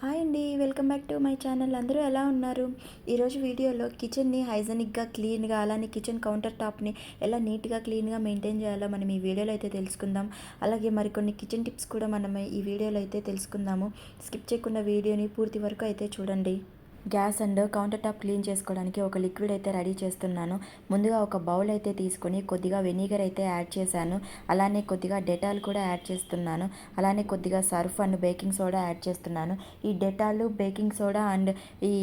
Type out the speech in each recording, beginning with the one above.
Hi అండి welcome back to my channel. అందరూ ఎలా ఉన్నారు? ఈరోజు వీడియోలో కిచెన్ని హైజెనిక్గా క్లీన్గా అలానే కిచెన్ కౌంటర్ టాప్ని ఎలా నీట్గా క్లీన్గా మెయింటైన్ చేయాలో మనం ఈ వీడియోలో అయితే తెలుసుకుందాం. అలాగే మరికొన్ని కిచెన్ టిప్స్ కూడా మనం ఈ వీడియోలో అయితే తెలుసుకుందాము. స్కిప్ చేయకుండా వీడియోని పూర్తి వరకు అయితే చూడండి. Gas and counter top clean చేసుకోవడానికి ఒక లిక్విడ్ అయితే రెడీ చేస్తున్నాను. ముందుగా ఒక బౌల్ అయితే తీసుకొని కొద్దిగా వెనిగర్ అయితే యాడ్ చేశాను. అలానే కొద్దిగా డెటాల్ కూడా యాడ్ చేస్తున్నాను. అలానే కొద్దిగా surf and baking soda add చేస్తున్నాను. ఈ డెటాల్ బేకింగ్ సోడా అండ్ ఈ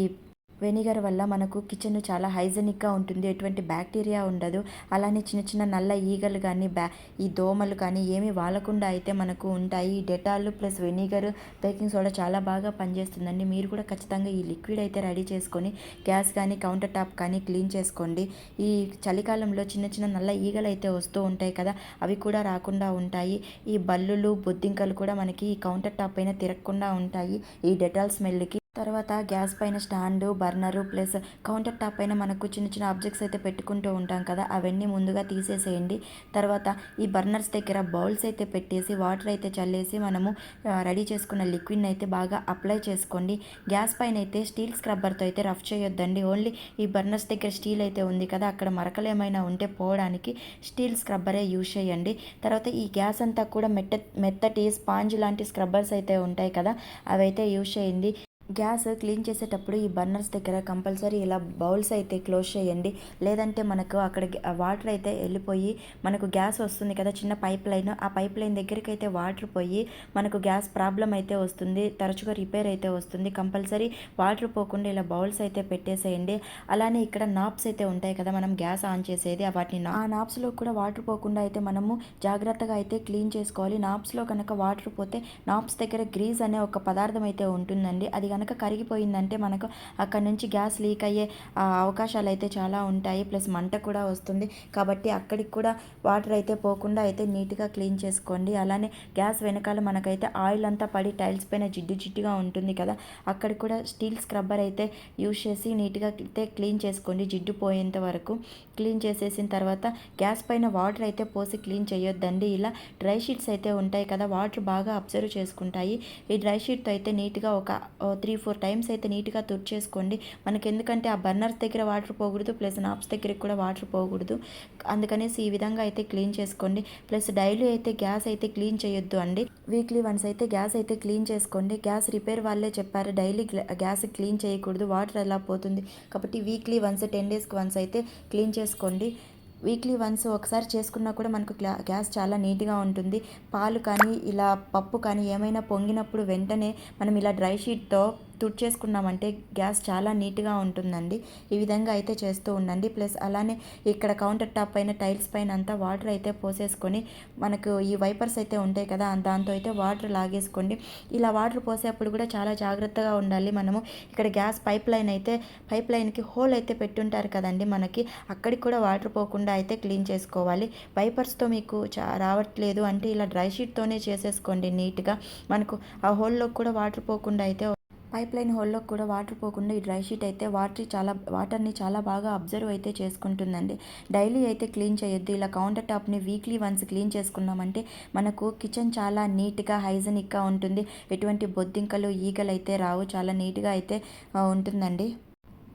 వెనిగర్ వల్ల మనకు కిచెన్ చాలా హైజెనిక్గా ఉంటుంది. ఎటువంటి బ్యాక్టీరియా ఉండదు. అలానే చిన్న చిన్న నల్ల ఈగలు కానీ బ్యా ఈ దోమలు కానీ ఏమీ వాలకుండా అయితే మనకు ఉంటాయి. ఈ Dettol plus vinegar baking soda చాలా బాగా పనిచేస్తుందండి. మీరు కూడా ఖచ్చితంగా ఈ లిక్విడ్ అయితే రెడీ చేసుకొని గ్యాస్ కానీ కౌంటర్ టాప్ కానీ క్లీన్ చేసుకోండి. ఈ చలికాలంలో చిన్న చిన్న నల్ల ఈగలు అయితే వస్తూ ఉంటాయి కదా అవి కూడా రాకుండా ఉంటాయి. ఈ బల్లులు బొద్దింకలు కూడా మనకి ఈ కౌంటర్ టాప్ పైన తిరగకుండా ఉంటాయి. ఈ డెటాల్ స్మెల్కి తర్వాత గ్యాస్ పైన stand burner plus counter top పైన మనకు చిన్న చిన్న ఆబ్జెక్ట్స్ అయితే పెట్టుకుంటూ ఉంటాం కదా అవన్నీ ముందుగా తీసేసేయండి. తర్వాత ఈ బర్నర్స్ దగ్గర బౌల్స్ అయితే పెట్టేసి వాటర్ అయితే చల్లేసి మనము రెడీ చేసుకున్న లిక్విడ్ని అయితే బాగా అప్లై చేసుకోండి. గ్యాస్ పైన అయితే స్టీల్ స్క్రబ్బర్తో అయితే రఫ్ చేయొద్దండి. ఓన్లీ ఈ బర్నర్స్ దగ్గర స్టీల్ అయితే ఉంది కదా అక్కడ మరకలు ఏమైనా ఉంటే పోవడానికి స్టీల్ స్క్రబ్బరే యూజ్ చేయండి. తర్వాత ఈ గ్యాస్ అంతా కూడా మెట్ట మెత్తటి స్పాంజ్ లాంటి స్క్రబ్బర్స్ అయితే ఉంటాయి కదా అవైతే యూజ్ చేయండి. గ్యాస్ క్లీన్ చేసేటప్పుడు ఈ బర్నర్స్ దగ్గర కంపల్సరీ ఇలా బౌల్స్ అయితే క్లోజ్ చేయండి. లేదంటే మనకు అక్కడ వాటర్ అయితే వెళ్ళిపోయి మనకు గ్యాస్ వస్తుంది కదా చిన్న పైప్ లైన్. ఆ పైప్ లైన్ దగ్గరికి అయితే వాటర్ పోయి మనకు గ్యాస్ ప్రాబ్లం అయితే వస్తుంది. తరచుగా రిపేర్ అయితే వస్తుంది. కంపల్సరీ వాటర్ పోకుండా ఇలా బౌల్స్ అయితే పెట్టేసేయండి. అలానే ఇక్కడ నాప్స్ అయితే ఉంటాయి కదా మనం గ్యాస్ ఆన్ చేసేది వాటిని ఆ నాప్స్లో కూడా వాటర్ పోకుండా అయితే మనము జాగ్రత్తగా అయితే క్లీన్ చేసుకోవాలి. నాప్స్లో కనుక వాటర్ పోతే నాప్స్ దగ్గర గ్రీజ్ అనే ఒక పదార్థం అయితే ఉంటుందండి. అది కనుక కరిగిపోయిందంటే మనకు అక్కడ నుంచి గ్యాస్ లీక్ అయ్యే అవకాశాలు అయితే చాలా ఉంటాయి. ప్లస్ మంట కూడా వస్తుంది. కాబట్టి అక్కడికి కూడా వాటర్ అయితే పోకుండా అయితే నీట్గా క్లీన్ చేసుకోండి. అలానే గ్యాస్ వెనకాల మనకైతే ఆయిల్ అంతా పడి టైల్స్ పైన జిడ్డు జిడ్డుగా ఉంటుంది కదా. అక్కడ కూడా స్టీల్ స్క్రబ్బర్ అయితే యూజ్ చేసి నీట్గా అయితే క్లీన్ చేసుకోండి. జిడ్డు పోయేంత వరకు క్లీన్ చేసేసిన తర్వాత గ్యాస్ పైన వాటర్ అయితే పోసి క్లీన్ చేయొద్దండి. ఇలా డ్రై షీట్స్ అయితే ఉంటాయి కదా వాటర్ బాగా అబ్జర్వ్ చేసుకుంటాయి. ఈ డ్రై షీట్తో అయితే నీట్గా ఒక త్రీ ఫోర్ టైమ్స్ అయితే నీట్గా తుడిచేసుకోండి. మనకి ఎందుకంటే ఆ బర్నర్స్ దగ్గర వాటర్ పోకూడదు ప్లస్ నాప్స్ దగ్గరికి కూడా వాటర్ పోకూడదు. అందుకనేసి ఈ విధంగా అయితే క్లీన్ చేసుకోండి. ప్లస్ డైలీ అయితే గ్యాస్ అయితే క్లీన్ చేయొద్దు అండి. వీక్లీ వన్స్ అయితే గ్యాస్ అయితే క్లీన్ చేసుకోండి. గ్యాస్ రిపేర్ వాళ్ళే చెప్పారు డైలీ గ్యాస్ క్లీన్ చేయకూడదు వాటర్ ఎలా పోతుంది. కాబట్టి వీక్లీ వన్స్ టెన్ డేస్కి వన్స్ అయితే క్లీన్ చేసుకోండి. వీక్లీ వన్స్ ఒకసారి చేసుకున్నా కూడా మనకు గ్యాస్ చాలా నీట్గా ఉంటుంది. పాలు కానీ ఇలా పప్పు కానీ ఏమైనా పొంగినప్పుడు వెంటనే మనం ఇలా డ్రై షీట్తో తుడిచేసుకున్నామంటే గ్యాస్ చాలా నీట్గా ఉంటుందండి. ఈ విధంగా అయితే చేస్తూ ఉండండి. ప్లస్ అలానే ఇక్కడ కౌంటర్ టాప్ పైన టైల్స్ పైన అంతా వాటర్ అయితే పోసేసుకొని మనకు ఈ వైపర్స్ అయితే ఉంటాయి కదా దాంతో అయితే వాటర్ లాగేసుకోండి. ఇలా వాటర్ పోసేప్పుడు కూడా చాలా జాగ్రత్తగా ఉండాలి మనము. ఇక్కడ గ్యాస్ పైప్ లైన్ అయితే పైప్ లైన్కి హోల్ అయితే పెట్టుంటారు కదండి మనకి. అక్కడికి కూడా వాటర్ పోకుండా అయితే క్లీన్ చేసుకోవాలి. వైపర్స్తో మీకు చా రావట్లేదు అంటే ఇలా డ్రై షీట్తోనే చేసేసుకోండి నీట్గా. మనకు ఆ హోల్లో కూడా వాటర్ పోకుండా అయితే పైప్ లైన్ హోల్లో కూడా వాటర్ పోకుండా ఈ డ్రై షీట్ అయితే వాటర్ చాలా వాటర్ని చాలా బాగా అబ్జర్వ్ అయితే చేసుకుంటుందండి. డైలీ అయితే క్లీన్ చేయొద్దు. ఇలా కౌంటర్ టాప్ని వీక్లీ వన్స్ క్లీన్ చేసుకున్నామంటే మనకు కిచెన్ చాలా నీట్గా హైజెనిక్గా ఉంటుంది. ఎటువంటి బొద్దింకలు ఈగలు అయితే రావు. చాలా నీట్గా అయితే ఉంటుందండి.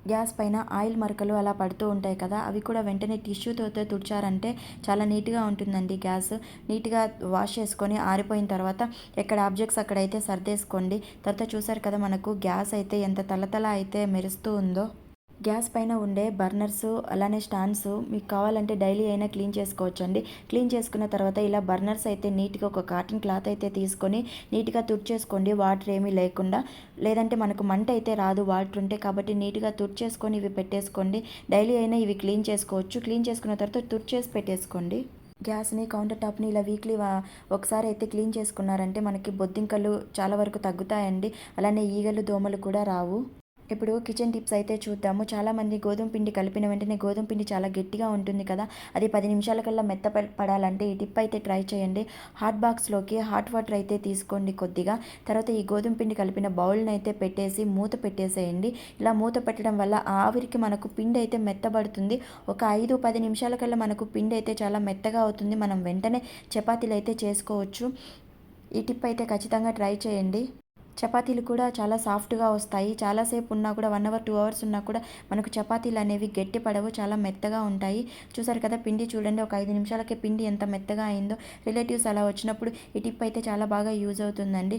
గ్యాస్ పైన ఆయిల్ మరకలు అలా పడుతూ ఉంటాయి కదా అవి కూడా వెంటనే టిష్యూతో తుడిచారంటే చాలా నీట్గా ఉంటుందండి గ్యాస్. నీట్గా వాష్ చేసుకొని ఆరిపోయిన తర్వాత ఎక్కడ ఆబ్జెక్ట్స్ అక్కడైతే సర్దేసుకోండి. తర్వాత చూసారు కదా మనకు గ్యాస్ అయితే ఎంత తలతల అయితే మెరుస్తూ ఉందో. గ్యాస్ పైన ఉండే బర్నర్స్ అలానే స్టాండ్స్ మీకు కావాలంటే డైలీ అయినా క్లీన్ చేసుకోవచ్చు అండి క్లీన్ చేసుకున్న తర్వాత ఇలా బర్నర్స్ అయితే నీట్గా ఒక కాటన్ క్లాత్ అయితే తీసుకొని నీట్గా తుడిచేసుకోండి. వాటర్ ఏమీ లేకుండా. లేదంటే మనకు మంట అయితే రాదు వాటర్ ఉంటే కాబట్టి నీట్గా తుడిచేసుకొని ఇవి పెట్టేసుకోండి. డైలీ అయినా ఇవి క్లీన్ చేసుకోవచ్చు. క్లీన్ చేసుకున్న తర్వాత తుడిచేసి పెట్టేసుకోండి. గ్యాస్ని కౌంటర్ టాప్ని ఇలా వీక్లీ ఒకసారి అయితే క్లీన్ చేసుకున్నారంటే మనకి బొద్దింకలు చాలా వరకు తగ్గుతాయండి. అలానే ఈగలు దోమలు కూడా రావు. ఇప్పుడు కిచెన్ టిప్స్ అయితే చూద్దాము. చాలామంది గోధుమ పిండి కలిపిన వెంటనే గోధుమ పిండి చాలా గట్టిగా ఉంటుంది కదా. అది పది నిమిషాల కల్లా మెత్త పడాలంటే ఈ టిప్ అయితే ట్రై చేయండి. హాట్ బాక్స్లోకి హాట్ వాటర్ అయితే తీసుకోండి కొద్దిగా. తర్వాత ఈ గోధుమ పిండి కలిపిన బౌల్ని అయితే పెట్టేసి మూత పెట్టేసేయండి. ఇలా మూత పెట్టడం వల్ల ఆవిరికి మనకు పిండి అయితే మెత్తబడుతుంది. ఒక ఐదు పది నిమిషాల కల్లా మనకు పిండి అయితే చాలా మెత్తగా అవుతుంది. మనం వెంటనే చపాతీలు అయితే చేసుకోవచ్చు. ఈ టిప్ అయితే ఖచ్చితంగా ట్రై చేయండి. చపాతీలు కూడా చాలా సాఫ్ట్గా వస్తాయి. చాలాసేపు ఉన్నా కూడా వన్ అవర్ టూ అవర్స్ ఉన్నా కూడా మనకు చపాతీలు అనేవి గట్టి పడవు చాలా మెత్తగా ఉంటాయి. చూసారు కదా పిండి చూడండి ఒక ఐదు నిమిషాలకే పిండి ఎంత మెత్తగా అయిందో. రిలేటివ్స్ అలా వచ్చినప్పుడు ఈ టిప్ అయితే చాలా బాగా యూజ్ అవుతుందండి.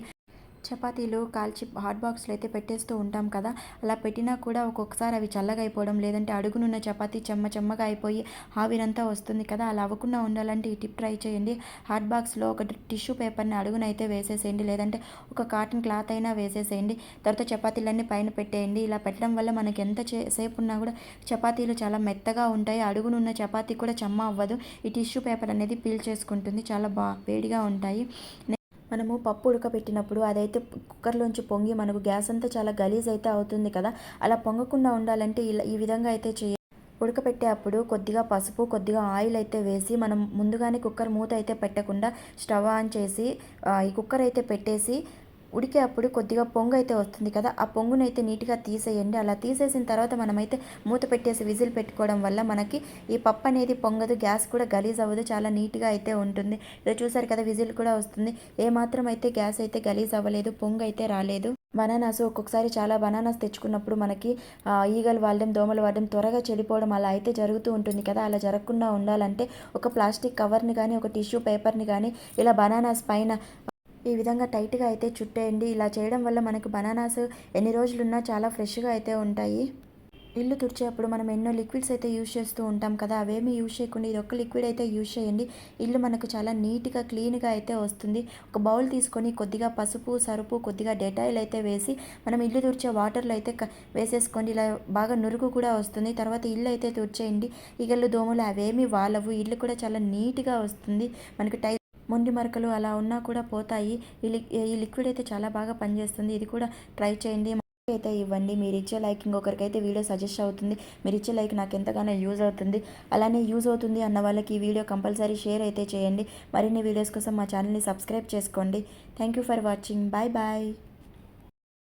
చపాతీలు కాల్చి హాట్ బాక్స్లో అయితే పెట్టేస్తూ ఉంటాం కదా. అలా పెట్టినా కూడా ఒక్కొక్కసారి అవి చల్లగా అయిపోవడం లేదంటే అడుగునున్న చపాతీ చెమ్మ చెమ్మగా అయిపోయి ఆవిరంతా వస్తుంది కదా. అలా అవ్వకుండా ఉండాలంటే ఈ టిప్ ట్రై చేయండి. హాట్ బాక్స్లో ఒక టిష్యూ పేపర్ని అడుగునైతే వేసేసేయండి. లేదంటే ఒక కాటన్ క్లాత్ అయినా వేసేసేయండి. తర్వాత చపాతీలన్నీ పైన పెట్టేయండి. ఇలా పెట్టడం వల్ల మనకి ఎంత సేపు ఉన్నా కూడా చపాతీలు చాలా మెత్తగా ఉంటాయి. అడుగునున్న చపాతీ కూడా చెమ్మ అవ్వదు. ఈ టిష్యూ పేపర్ అనేది పీల్ చేసుకుంటుంది. చాలా బా వేడిగా ఉంటాయి. మనము పప్పు ఉడకబెట్టినప్పుడు అదైతే కుక్కర్లోంచి పొంగి మనకు గ్యాస్ అంతా చాలా గలీజ్ అయితే అవుతుంది కదా. అలా పొంగకుండా ఉండాలంటే ఇలా ఈ విధంగా అయితే చేయ ఉడకపెట్టేటప్పుడు కొద్దిగా పసుపు కొద్దిగా ఆయిల్ అయితే వేసి మనం ముందుగానే కుక్కర్ మూత అయితే పెట్టకుండా స్టవ్ ఆన్ చేసి ఈ కుక్కర్ అయితే పెట్టేసి ఉడికే అప్పుడు కొద్దిగా పొంగు అయితే వస్తుంది కదా ఆ పొంగునైతే నీట్గా తీసేయండి. అలా తీసేసిన తర్వాత మనమైతే మూత పెట్టేసి విజిల్ పెట్టుకోవడం వల్ల మనకి ఈ పప్పు అనేది పొంగదు గ్యాస్ కూడా గలీజ్ అవ్వదు చాలా నీట్గా అయితే ఉంటుంది. ఇది చూసారు కదా విజిల్ కూడా వస్తుంది. ఏ మాత్రం అయితే గ్యాస్ అయితే గలీజ్ అవ్వలేదు పొంగు అయితే రాలేదు. బనానాస్ ఒక్కొక్కసారి చాలా బనానాస్ తెచ్చుకున్నప్పుడు మనకి ఈగలు వాడడం దోమలు వాడడం త్వరగా చెడిపోవడం అలా అయితే జరుగుతూ ఉంటుంది కదా. అలా జరగకుండా ఉండాలంటే ఒక ప్లాస్టిక్ కవర్ని కానీ ఒక టిష్యూ పేపర్ని కానీ ఇలా బనానాస్ పైన ఈ విధంగా టైట్గా అయితే చుట్టేయండి. ఇలా చేయడం వల్ల మనకు బనానాస్ ఎన్ని రోజులున్నా చాలా ఫ్రెష్గా అయితే ఉంటాయి. ఇల్లు తుడిచేటప్పుడు మనం ఎన్నో లిక్విడ్స్ అయితే యూజ్ చేస్తూ ఉంటాం కదా అవేమీ యూజ్ చేయకుండా ఇది ఒక్క లిక్విడ్ అయితే యూజ్ చేయండి. ఇల్లు మనకు చాలా నీట్గా క్లీన్గా అయితే వస్తుంది. ఒక బౌల్ తీసుకొని కొద్దిగా పసుపు సరుపు కొద్దిగా డెటాయిల్ అయితే వేసి మనం ఇల్లు తుడిచే వాటర్లో అయితే క- వేసేసుకోండి. ఇలా బాగా నురుగు కూడా వస్తుంది. తర్వాత ఇల్లు అయితే తుడిచేయండి. ఇగళ్ళు దోమలు అవేమీ వాళ్ళవు ఇల్లు కూడా చాలా నీట్గా వస్తుంది. మనకి టై మొండి మరకలు అలా ఉన్నా కూడా పోతాయి. ఈ లిక్ ఈ లిక్విడ్ అయితే చాలా బాగా పనిచేస్తుంది. ఇది కూడా ట్రై చేయండి. అయితే ఇవ్వండి. మీరు ఇచ్చే లైక్ ఇంకొకరికైతే వీడియో సజెస్ట్ అవుతుంది. మీరు ఇచ్చే లైక్ నాకు ఎంతగానో యూజ్ అవుతుంది. అలానే యూజ్ అవుతుంది అన్న వాళ్ళకి ఈ వీడియో కంపల్సరీ షేర్ అయితే చేయండి. మరిన్ని వీడియోస్ కోసం మా ఛానల్ని సబ్స్క్రైబ్ చేసుకోండి. Thank you for watching. Bye bye.